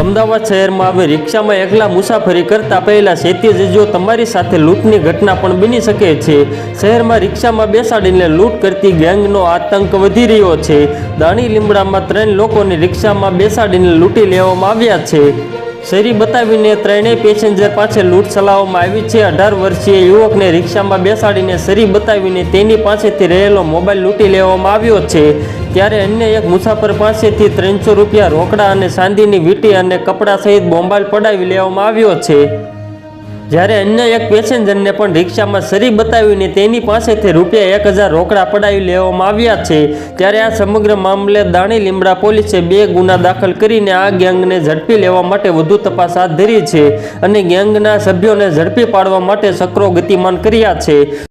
અમદાવાદ શહેરમાં હવે રિક્ષામાં એકલા મુસાફરી કરતા પહેલા સેતી જજો તમારી સાથે લૂંટની ઘટના પણ બની શકે છે. શહેરમાં રિક્ષામાં બેસાડીને લૂંટ કરતી ગેંગનો આતંક વધી રહ્યો છે. દાણી લીમડામાં ત્રણ લોકોને રિક્ષામાં બેસાડીને લૂંટી લેવામાં આવ્યા છે. શેરી બતાવીને ત્રણેય પેસેન્જર પાસે લૂંટ ચલાવવામાં આવી છે. અઢાર વર્ષીય યુવકને રિક્ષામાં બેસાડીને શેરી બતાવીને તેની પાસેથી રહેલો મોબાઈલ લૂંટી લેવામાં આવ્યો છે. ત્યારે અન્ય એક મુસાફર પાસેથી ત્રણસો રૂપિયા રોકડા અને ચાંદીની વીંટી અને કપડાં સહિત મોબાઈલ પડાવી લેવામાં આવ્યો છે. જ્યારે અન્ય એક પેસેન્જરને પણ રિક્ષામાં શરીર બતાવીને તેની પાસેથી રૂપિયા એક હજાર રોકડા પડાવી લેવામાં આવ્યા છે, ત્યારે આ સમગ્ર મામલે દાણી લીમડા પોલીસે બે ગુના દાખલ કરીને આ ગેંગને ઝડપી લેવા માટે વધુ તપાસ હાથ ધરી છે અને ગેંગના સભ્યોને ઝડપી પાડવા માટે સક્રો ગતિમાન કર્યા છે.